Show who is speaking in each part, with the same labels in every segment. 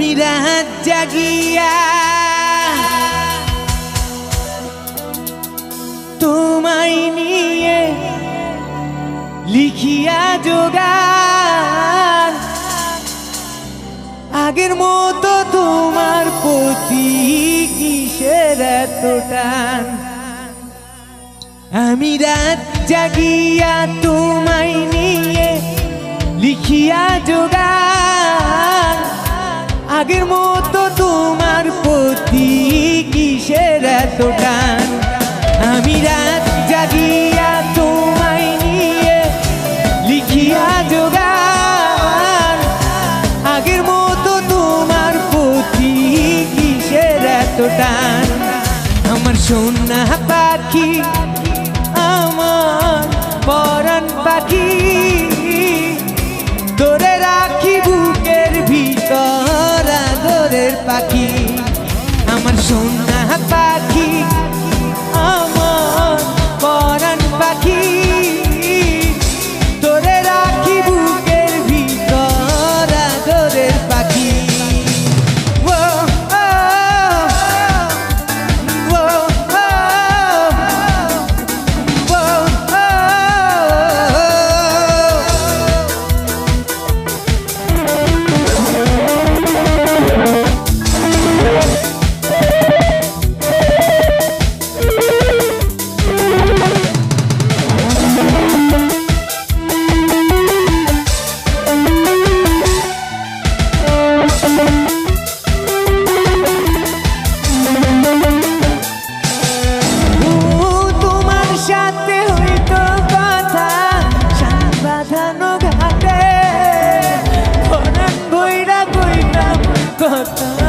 Speaker 1: আমি রাত জাগিয়া। তোমায় নিয়ে লিখিয়া যোগান। আগের মতো তোমার প্রতি কিসের এত টান? আমি রাত জাগিয়া তোমায় নিয়ে লিখিয়া যোগান। টান আমার সোনা পাখি, আমার পরন পাখি। তোরে রাখি বুকের ভিতর আদরের পাখি। আমার সোনা পাখি stop.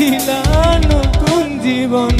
Speaker 1: দিলা নতুন জীবন